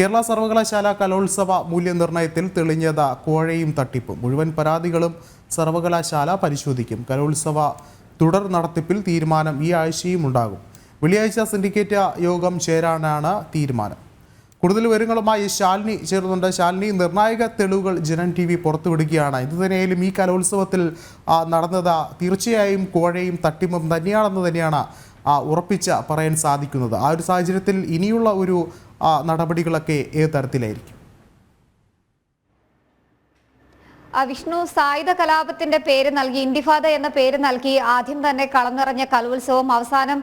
കേരള സർവകലാശാല കലോത്സവ മൂല്യനിർണയത്തിൽ തെളിഞ്ഞത കോഴയും തട്ടിപ്പും. മുഴുവൻ പരാതികളും സർവകലാശാല പരിശോധിക്കും. കലോത്സവ തുടർ നടത്തിപ്പിൽ തീരുമാനം ഈ ആഴ്ചയും ഉണ്ടാകും. വെള്ളിയാഴ്ച സിൻഡിക്കേറ്റ് യോഗം ചേരാനാണ് തീരുമാനം. കൂടുതൽ വിവരങ്ങളുമായി ശാലിനി ചേർന്നുണ്ട് ശാലിനി നിർണായക തെളിവുകൾ ജനൻ ടി വി പുറത്തുവിടുകയാണ്. ഇത് തന്നെയായാലും ഈ കലോത്സവത്തിൽ നടന്നത് തീർച്ചയായും കോഴയും തട്ടിപ്പും തന്നെയാണെന്ന് തന്നെയാണ് ഉറപ്പിച്ച് പറയാൻ സാധിക്കുന്നത്. ആ ഒരു സാഹചര്യത്തിൽ ഇനിയുള്ള ഒരു നടപടികളൊക്കെ ഏത് തരത്തിലായിരിക്കും ആ, വിഷ്ണു സായുധ കലാപത്തിന്റെ പേര് നൽകി ഇന്തിഫാദ എന്ന പേര് നൽകി. ആദ്യം തന്നെ കളന്നിറഞ്ഞ നിറഞ്ഞ കലോത്സവം അവസാനം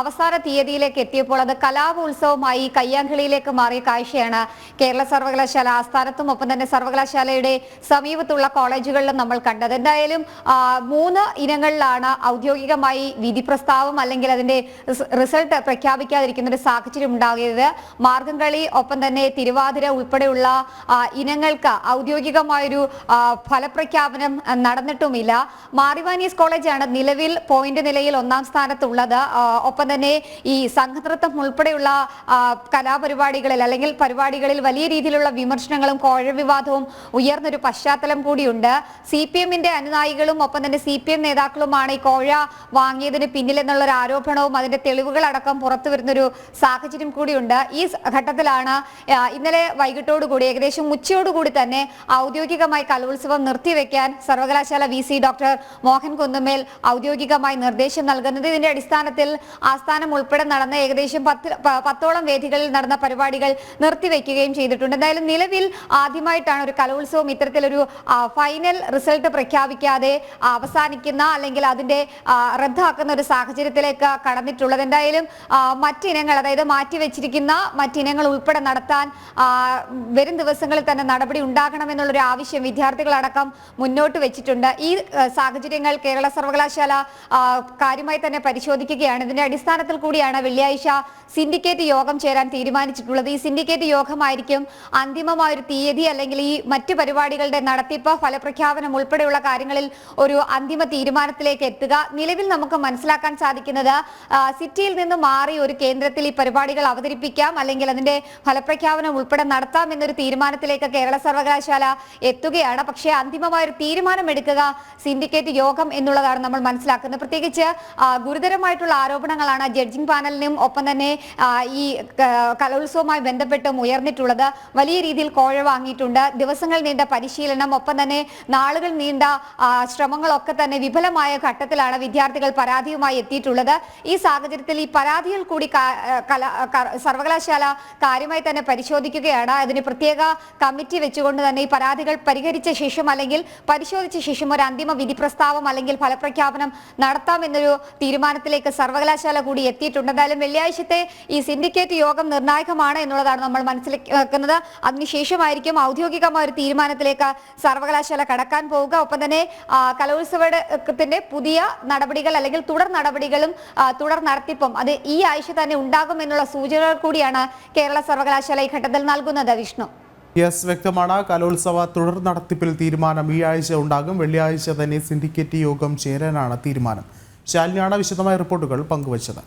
അവസാന തീയതിയിലേക്ക് എത്തിയപ്പോൾ അത് കലാപ ഉത്സവമായി കയ്യാങ്കളിയിലേക്ക് മാറിയ കാഴ്ചയാണ് കേരള സർവകലാശാല. ആസ്ഥാനത്തും ഒപ്പം തന്നെ സർവകലാശാലയുടെ സമീപത്തുള്ള കോളേജുകളിലും നമ്മൾ കണ്ടത്. എന്തായാലും മൂന്ന് ഇനങ്ങളിലാണ് ഔദ്യോഗികമായി വിധി പ്രസ്താവം അല്ലെങ്കിൽ അതിന്റെ റിസൾട്ട് പ്രഖ്യാപിക്കാതിരിക്കുന്ന ഒരു സാഹചര്യം ഉണ്ടാകിയത്. മാർഗംകളി ഒപ്പം തന്നെ തിരുവാതിര ഉൾപ്പെടെയുള്ള ഇനങ്ങൾക്ക് ഔദ്യോഗികമായൊരു ഫലപ്രഖ്യാപനം നടന്നിട്ടുമില്ല. മാറിവാനീസ് കോളേജാണ് നിലവിൽ പോയിന്റ് നിലയിൽ ഒന്നാം സ്ഥാനത്തുള്ളത്. ഒപ്പം തന്നെ ഈ സംഘനൃത്തം ഉൾപ്പെടെയുള്ള കലാപരിപാടികളിൽ അല്ലെങ്കിൽ പരിപാടികളിൽ വലിയ രീതിയിലുള്ള വിമർശനങ്ങളും കോഴവിവാദവും ഉയർന്നൊരു പശ്ചാത്തലം കൂടിയുണ്ട്. സി പി എമ്മിന്റെ അനുനായികളും ഒപ്പം തന്നെ സി പി എം നേതാക്കളുമാണ് ഈ കോഴ വാങ്ങിയതിന് പിന്നിലെന്നുള്ള ഒരു ആരോപണവും അതിന്റെ തെളിവുകളടക്കം പുറത്തു വരുന്നൊരു സാഹചര്യം കൂടിയുണ്ട്. ഈ ഘട്ടത്തിലാണ് ഇന്നലെ വൈകിട്ടോടുകൂടി ഏകദേശം ഉച്ചയോടുകൂടി തന്നെ ഔദ്യോഗികമായി കലോത്സവം നിർത്തിവെക്കാൻ സർവകലാശാല V C doctor Mohan Kunnummal ഔദ്യോഗികമായി നിർദ്ദേശം നൽകുന്നത്. ഇതിന്റെ അടിസ്ഥാനത്തിൽ ആസ്ഥാനം ഉൾപ്പെടെ നടന്ന ഏകദേശം പത്ത് പത്തോളം വേദികളിൽ നടന്ന പരിപാടികൾ നിർത്തിവെക്കുകയും ചെയ്തിട്ടുണ്ട്. എന്തായാലും നിലവിൽ ആദ്യമായിട്ടാണ് ഒരു കലോത്സവം ഇത്തരത്തിലൊരു ഫൈനൽ റിസൾട്ട് പ്രഖ്യാപിക്കാതെ അവസാനിക്കുന്ന അല്ലെങ്കിൽ അതിന്റെ റദ്ദാക്കുന്ന ഒരു സാഹചര്യത്തിലേക്ക് കടന്നിട്ടുള്ളത്. എന്തായാലും മറ്റിനങ്ങൾ അതായത് മാറ്റിവെച്ചിരിക്കുന്ന മറ്റിനങ്ങൾ ഉൾപ്പെടെ നടത്താൻ വരും ദിവസങ്ങളിൽ തന്നെ നടപടി ഉണ്ടാകണമെന്നുള്ളൊരു ആവശ്യം വിദ്യാർത്ഥികളടക്കം മുന്നോട്ട് വെച്ചിട്ടുണ്ട്. ഈ സാഹചര്യങ്ങൾ കേരള സർവകലാശാല കാര്യമായി തന്നെ പരിശോധിക്കുകയാണ്. ഇതിന്റെ അടിസ്ഥാനത്തിൽ കൂടിയാണ് വെള്ളിയാഴ്ച സിൻഡിക്കേറ്റ് യോഗം ചേരാൻ തീരുമാനിച്ചിട്ടുള്ളത്. ഈ സിൻഡിക്കേറ്റ് യോഗമായിരിക്കും അന്തിമമായ ഒരു തീയതി അല്ലെങ്കിൽ ഈ മറ്റ് പരിപാടികളുടെ നടത്തിപ്പ് ഫലപ്രഖ്യാപനം ഉൾപ്പെടെയുള്ള കാര്യങ്ങളിൽ ഒരു അന്തിമ തീരുമാനത്തിലേക്ക് എത്തുക. നിലവിൽ നമുക്ക് മനസ്സിലാക്കാൻ സാധിക്കുന്നത് സിറ്റിയിൽ നിന്ന് മാറി ഒരു കേന്ദ്രത്തിൽ ഈ പരിപാടികൾ അവതരിപ്പിക്കാം അല്ലെങ്കിൽ അതിന്റെ ഫലപ്രഖ്യാപനം ഉൾപ്പെടെ നടത്താം എന്നൊരു തീരുമാനത്തിലേക്ക് കേരള സർവകലാശാല എത്തുകയാണ്. പക്ഷേ അന്തിമമായ ഒരു തീരുമാനമെടുക്കുക സിൻഡിക്കേറ്റ് യോഗം എന്നുള്ളതാണ് നമ്മൾ മനസ്സിലാക്കുന്നത്. പ്രത്യേകിച്ച് ഗുരുതരമായിട്ടുള്ള ആരോപണങ്ങളാണ് ജഡ്ജിംഗ് പാനലിനും ഒപ്പം തന്നെ ഈ കലോത്സവവുമായി ബന്ധപ്പെട്ടും ഉയർന്നിട്ടുള്ളത്. വലിയ രീതിയിൽ കോഴ വാങ്ങിയിട്ടുണ്ട്. ദിവസങ്ങൾ നീണ്ട പരിശീലനം ഒപ്പം തന്നെ നാളുകൾ നീണ്ട ശ്രമങ്ങളൊക്കെ തന്നെ വിഫലമായ ഘട്ടത്തിലാണ് വിദ്യാർത്ഥികൾ പരാതിയുമായി എത്തിയിട്ടുള്ളത്. ഈ സാഹചര്യത്തിൽ ഈ പരാതികൾ കൂടി സർവകലാശാല കാര്യമായി തന്നെ പരിശോധിക്കുകയാണ്. അതിന് പ്രത്യേക കമ്മിറ്റി വെച്ചുകൊണ്ട് തന്നെ ഈ പരാതികൾ പരിഹരിച്ച ശേഷം അല്ലെങ്കിൽ പരിശോധിച്ച ശേഷം ഒരു അന്തിമ വിധി പ്രസ്താവം അല്ലെങ്കിൽ ഫലപ്രഖ്യാപനം നടത്താമെന്നൊരു തീരുമാനത്തിലേക്ക് സർവകലാശാല കൂടി എത്തിയിട്ടുണ്ട്. എന്തായാലും വെള്ളിയാഴ്ചത്തെ ഈ സിൻഡിക്കേറ്റ് യോഗം നിർണായകമാണ് എന്നുള്ളതാണ് നമ്മൾ മനസ്സിലാക്കുന്നത്. അതിനുശേഷമായിരിക്കും ഔദ്യോഗികമായ ഒരു തീരുമാനത്തിലേക്ക് സർവകലാശാല കടക്കാൻ പോവുക. ഒപ്പം തന്നെ കലോത്സവത്തിന്റെ പുതിയ നടപടികൾ അല്ലെങ്കിൽ തുടർ നടപടികളും തുടർ നടത്തിപ്പും അത് ഈ ആഴ്ച തന്നെ ഉണ്ടാകും എന്നുള്ള സൂചനകൾ കൂടിയാണ് കേരള സർവകലാശാല ഈ ഘട്ടത്തിൽ നൽകുന്നത്. വിഷ്ണു. യെസ് വ്യക്തമാണ്. കലോത്സവ തുടർ നടത്തിപ്പിൽ തീരുമാനം ഈ ആഴ്ച ഉണ്ടാകും. വെള്ളിയാഴ്ച തന്നെ സിൻഡിക്കേറ്റ് യോഗം ചേരാനാണ് തീരുമാനം. ശാലിനിയാണ് വിശദമായ റിപ്പോർട്ടുകൾ പങ്കുവച്ചത്.